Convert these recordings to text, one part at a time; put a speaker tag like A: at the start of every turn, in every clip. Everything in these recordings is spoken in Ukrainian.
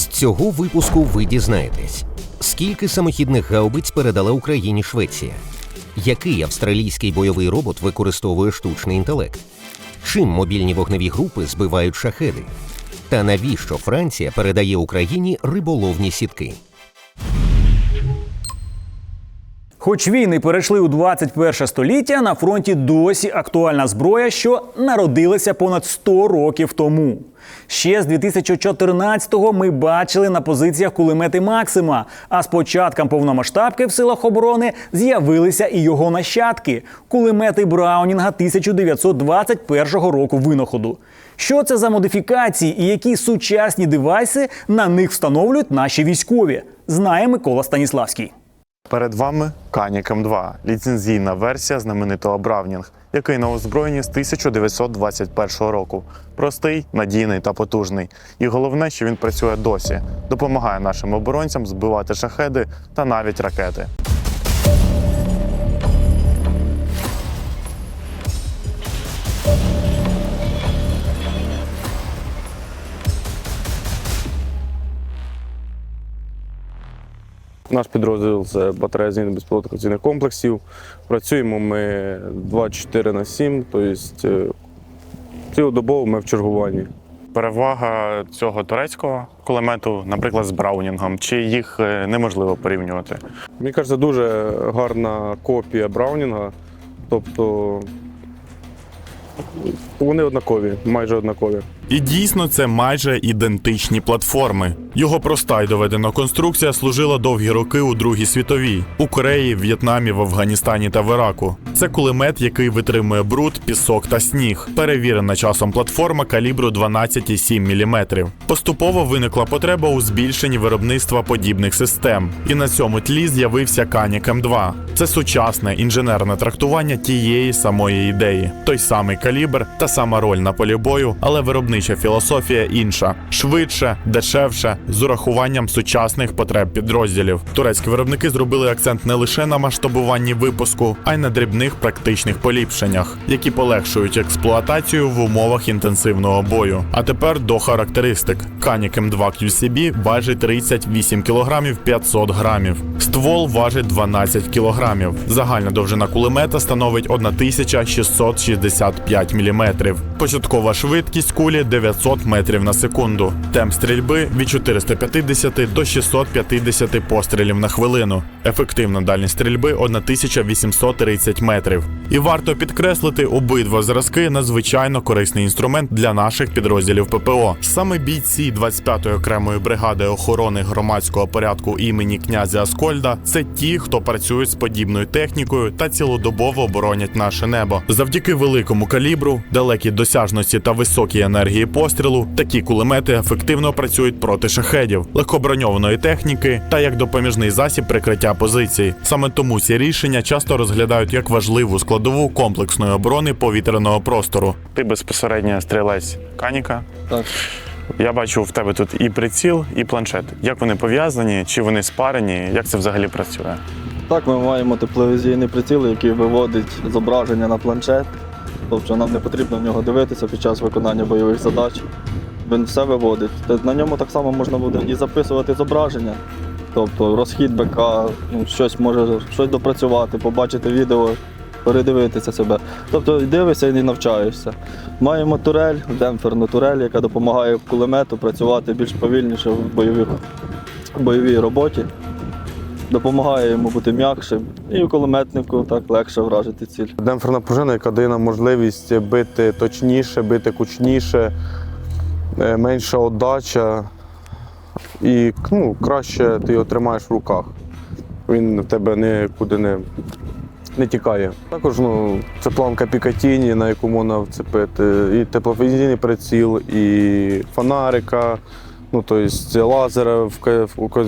A: З цього випуску ви дізнаєтесь, скільки самохідних гаубиць передала Україні Швеція, який австралійський бойовий робот використовує штучний інтелект, чим мобільні вогневі групи збивають шахеди, та навіщо Франція передає Україні риболовні сітки.
B: Хоч війни перейшли у 21 століття, на фронті досі актуальна зброя, що народилася понад 100 років тому. Ще з 2014-го ми бачили на позиціях кулемети Максима. А з початком повномасштабки в силах оборони з'явилися і його нащадки кулемети Браунінга 1921 року винаходу. Що це за модифікації і які сучасні девайси на них встановлюють наші військові? Знає Микола Станіславський.
C: Перед вами Канік М2 – ліцензійна версія знаменитого Бравнінг, який на озброєнні з 1921 року. Простий, надійний та потужний. І головне, що він працює досі, допомагає нашим оборонцям збивати шахеди та навіть ракети.
D: Наш підрозділ це батарея змін безпілотних комплексів. Працюємо ми 24 на 7, тобто е, цілодобово ми в чергуванні.
C: Перевага цього турецького кулемету, наприклад, з Браунінгом, чи їх е, неможливо порівнювати.
D: Мені кажеться, дуже гарна копія Браунінга. Тобто вони однакові, майже однакові.
E: І дійсно це майже ідентичні платформи. Його проста й доведена конструкція служила довгі роки у Другій світовій у Кореї, В'єтнамі, в Афганістані та в Іраку. Це кулемет, який витримує бруд, пісок та сніг. Перевірена часом платформа калібру 12,7 мм. Поступово виникла потреба у збільшенні виробництва подібних систем. І на цьому тлі з'явився Канік М2. Це сучасне інженерне трактування тієї самої ідеї. Той самий калібр, та сама роль на полі бою, але виробнича філософія інша: швидше, дешевше, з урахуванням сучасних потреб підрозділів. Турецькі виробники зробили акцент не лише на масштабуванні випуску, а й на дрібних практичних поліпшеннях, які полегшують експлуатацію в умовах інтенсивного бою. А тепер до характеристик: Канік М2 QCB важить 38 кг 500 грамів. Ствол важить 12 кг. Загальна довжина кулемета становить 1665 мм. Початкова швидкість кулі 900 метрів на секунду. Темп стрільби від 450 до 650 пострілів на хвилину. Ефективна дальність стрільби 1830 метрів. І варто підкреслити, обидва зразки надзвичайно корисний інструмент для наших підрозділів ППО. Саме бійці 25-ї окремої бригади охорони громадського порядку імені князя Аскольда це ті, хто працюють з подібною технікою та цілодобово оборонять наше небо. Завдяки великому калібру, далекій досяжності та високій енергії пострілу, такі кулемети ефективно працюють проти шахедів, легкоброньованої техніки та як допоміжний засіб прикриття позицій. Саме тому ці рішення часто розглядають як важливу складову комплексної оборони повітряного простору.
C: Ти безпосередньо стрілець Каніка.
D: Так.
C: Я бачу в тебе тут і приціл, і планшет. Як вони пов'язані, чи вони спарені, як це взагалі працює?
F: Так, ми маємо тепловізійний приціл, який виводить зображення на планшет. Тобто нам не потрібно в нього дивитися під час виконання бойових задач. Він все виводить. На ньому так само можна буде і записувати зображення. Тобто розхід БК, ну, щось може щось допрацювати, побачити відео, передивитися себе. Тобто дивишся і навчаєшся. Маємо турель, демпферну турель, яка допомагає кулемету працювати більш повільніше в бойових, бойовій роботі допомагає йому бути м'якшим, і кулеметнику так легше вражити ціль.
D: Демпферна пружина, яка дає нам можливість бити точніше, бити кучніше, е, менша отдача. І ну, краще ти його тримаєш в руках. Він в тебе нікуди не, не тікає. Також ну, це планка Пікатіні, на яку можна вцепити, і тепловізійний приціл, і фонарика. Ну, тобто есть лазер,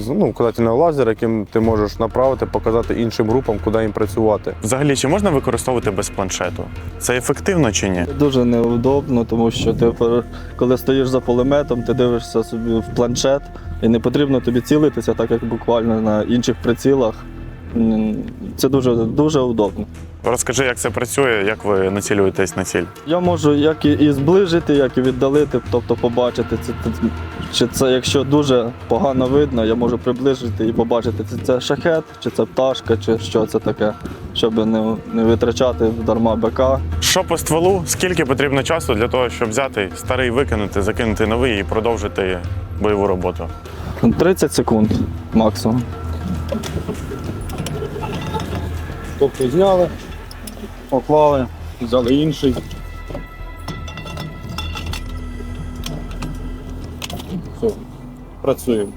D: ну, вказательного лазера, яким ти можеш направити, показати іншим групам, куди їм працювати.
C: Взагалі, чи можна використовувати без планшету? Це ефективно чи ні?
F: Дуже неудобно, тому що ти коли стоїш за пулеметом, ти дивишся собі в планшет, і не потрібно тобі цілитися, так як буквально на інших прицілах. Це дуже, дуже удобно.
C: Розкажи, як це працює, як ви націлюєтесь на ціль.
F: Я можу як і, зближити, як і віддалити, тобто побачити, це, чи це, якщо дуже погано видно, я можу приближити і побачити, це, це шахет, чи це пташка, чи що це таке, щоб не, не витрачати дарма БК.
C: Що по стволу? Скільки потрібно часу для того, щоб взяти старий, викинути, закинути новий і продовжити бойову роботу?
F: 30 секунд максимум.
G: Тобто зняли, поклали, взяли інший. Все, працюємо.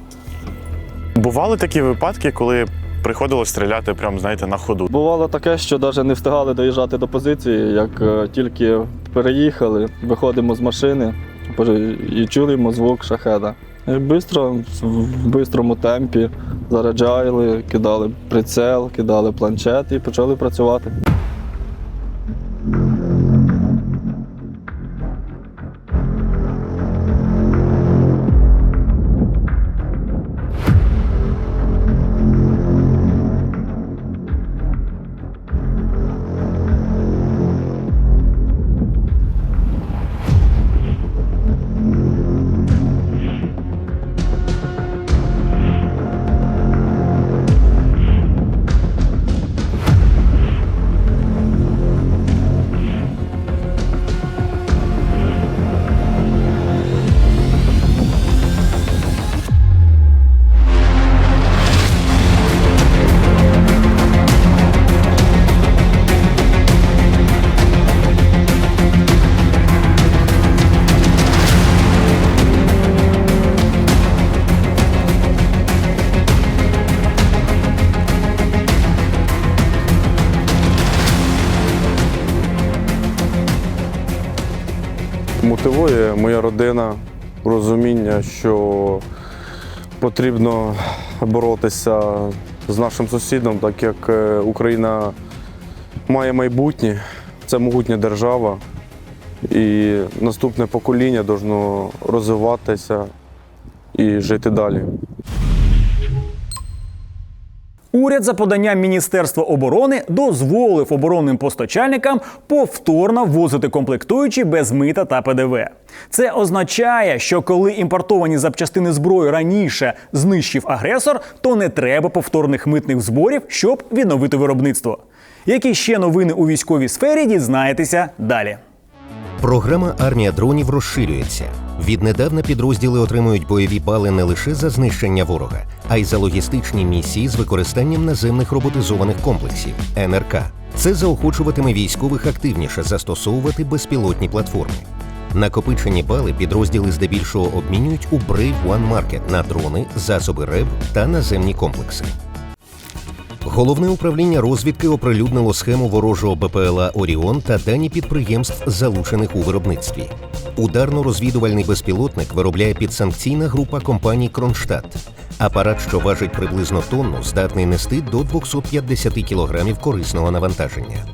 C: Бували такі випадки, коли приходилось стріляти прямо, знаєте, на ходу.
F: Бувало таке, що навіть не встигали доїжджати до позиції, як е, тільки переїхали, виходимо з машини і чуємо звук шахеда. І швидко, в бистрому темпі заряджали, кидали прицел, кидали планшет і почали працювати.
D: Мотивує моя родина розуміння, що потрібно боротися з нашим сусідом, так як е, Україна має майбутнє, це могутня держава, і наступне покоління повинно розвиватися і жити далі.
B: Уряд за поданням Міністерства оборони дозволив оборонним постачальникам повторно ввозити комплектуючі без мита та ПДВ. Це означає, що коли імпортовані запчастини зброї раніше знищив агресор, то не треба повторних митних зборів, щоб відновити виробництво. Які ще новини у військовій сфері дізнаєтеся далі.
A: Програма армія дронів розширюється. Віднедавна підрозділи отримують бойові бали не лише за знищення ворога, а й за логістичні місії з використанням наземних роботизованих комплексів НРК. Це заохочуватиме військових активніше застосовувати безпілотні платформи. Накопичені бали підрозділи здебільшого обмінюють у Brave One Market на дрони, засоби РЕБ та наземні комплекси. Головне управління розвідки оприлюднило схему ворожого БПЛА Оріон та дані підприємств, залучених у виробництві. Ударно-розвідувальний безпілотник виробляє підсанкційна група компаній Кронштадт. Апарат, що важить приблизно тонну, здатний нести до 250 кілограмів корисного навантаження.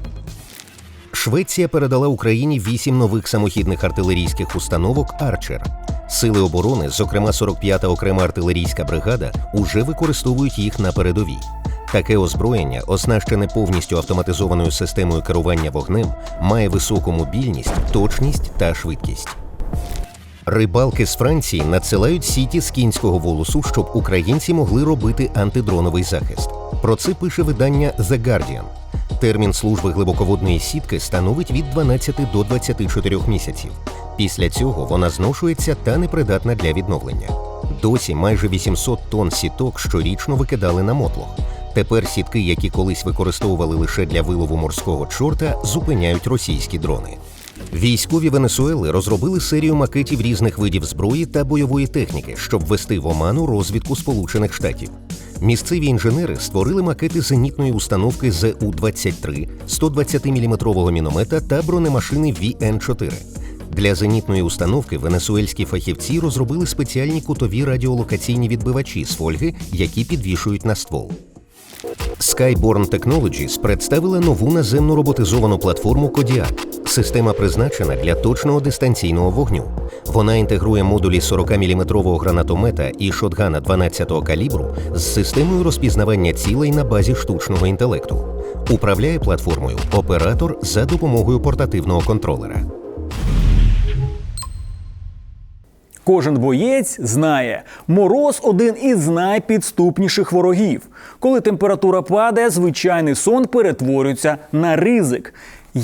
A: Швеція передала Україні вісім нових самохідних артилерійських установок Арчер. Сили оборони, зокрема 45-та окрема артилерійська бригада, уже використовують їх на передовій. Таке озброєння, оснащене повністю автоматизованою системою керування вогнем, має високу мобільність, точність та швидкість. Рибалки з Франції надсилають сіті з кінського волосу, щоб українці могли робити антидроновий захист. Про це пише видання The Guardian. Термін служби глибоководної сітки становить від 12 до 24 місяців. Після цього вона зношується та непридатна для відновлення. Досі майже 800 тонн сіток щорічно викидали на мотлох. Тепер сітки, які колись використовували лише для вилову морського чорта, зупиняють російські дрони. Військові Венесуели розробили серію макетів різних видів зброї та бойової техніки, щоб ввести в оману розвідку Сполучених Штатів. Місцеві інженери створили макети зенітної установки ЗУ-23, 120-мм міномета та бронемашини ВН-4. Для зенітної установки венесуельські фахівці розробили спеціальні кутові радіолокаційні відбивачі з фольги, які підвішують на ствол. Skyborn Technologies представила нову наземну роботизовану платформу Кодіак. Система призначена для точного дистанційного вогню. Вона інтегрує модулі 40-мм гранатомета і шотгана 12-го калібру з системою розпізнавання цілей на базі штучного інтелекту. Управляє платформою оператор за допомогою портативного контролера.
B: Кожен боєць знає, мороз один із найпідступніших ворогів. Коли температура падає, звичайний сон перетворюється на ризик.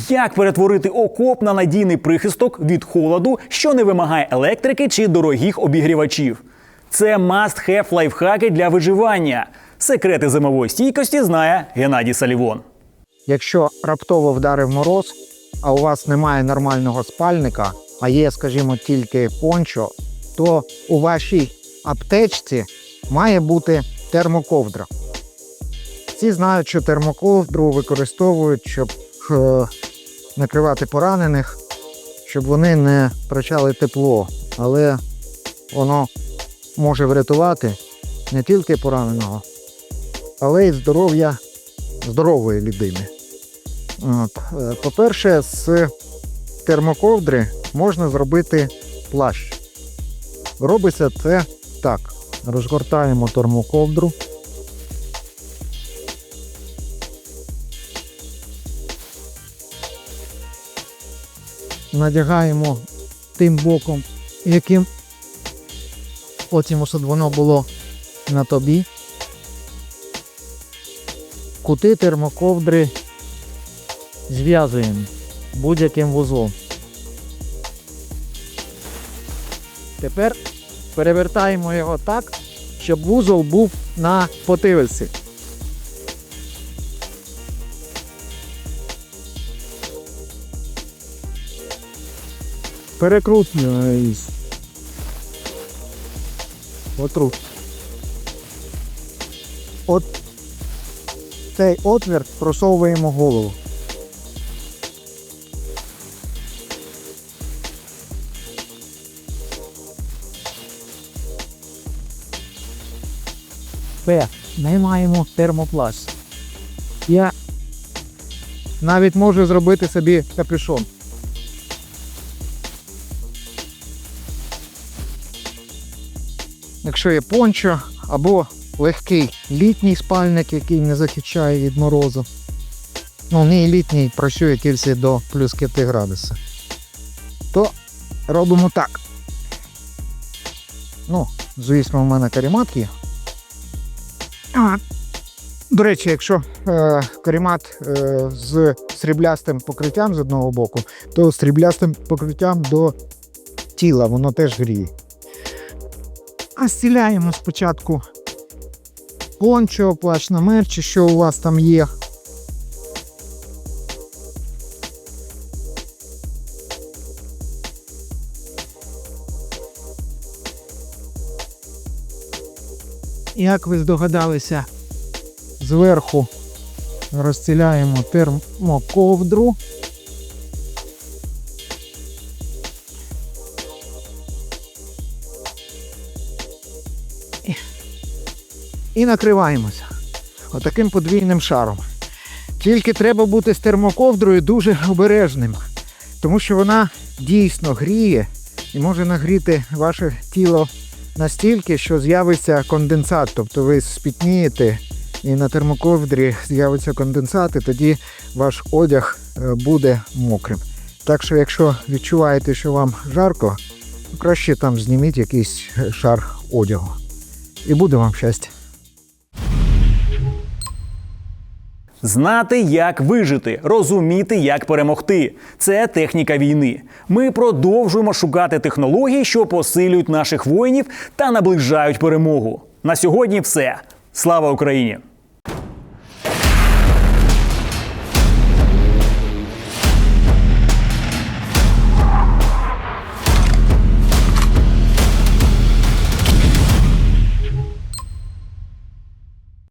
B: Як перетворити окоп на надійний прихисток від холоду, що не вимагає електрики чи дорогих обігрівачів? Це must-have лайфхаки для виживання. Секрети зимової стійкості знає Геннадій Салівон.
H: Якщо раптово вдарив мороз, а у вас немає нормального спальника, а є, скажімо, тільки пончо, то у вашій аптечці має бути термоковдра. Всі знають, що термоковдру використовують, щоб е, накривати поранених, щоб вони не втрачали тепло, але воно може врятувати не тільки пораненого, але й здоров'я здорової людини. Е, По-перше, з термоковдри можна зробити плащ. Робиться це так. Розгортаємо термоковдру. Надягаємо тим боком, яким потім, щоб воно було на тобі. Кути термоковдри зв'язуємо будь-яким вузлом. Тепер перевертаємо його так, щоб вузол був на потилиці. Перекрутнюємо. Отрут. От цей отвір просовуємо голову. П. Ми маємо термопласт. Я навіть можу зробити собі капюшон. Якщо є пончо або легкий літній спальник, який не захищає від морозу. Ну, не літній працює тільки до плюс 5 градусів. То робимо так. Ну, звісно, у мене карімат. А, до речі, якщо е, карімат е, з сріблястим покриттям з одного боку, то сріблястим покриттям до тіла воно теж гріє. А стіляємо спочатку пончо, плащ на мерчі, що у вас там є. Як ви здогадалися, зверху розстеляємо термоковдру. І накриваємося отаким подвійним шаром. Тільки треба бути з термоковдрою дуже обережним, тому що вона дійсно гріє і може нагріти ваше тіло настільки, що з'явиться конденсат, тобто ви спітнієте і на термоковдрі з'явиться конденсат, і тоді ваш одяг е, буде мокрим. Так що, якщо відчуваєте, що вам жарко, краще там зніміть якийсь шар одягу. І буде вам щастя.
B: Знати, як вижити, розуміти, як перемогти. Це техніка війни. Ми продовжуємо шукати технології, що посилюють наших воїнів та наближають перемогу. На сьогодні все. Слава Україні!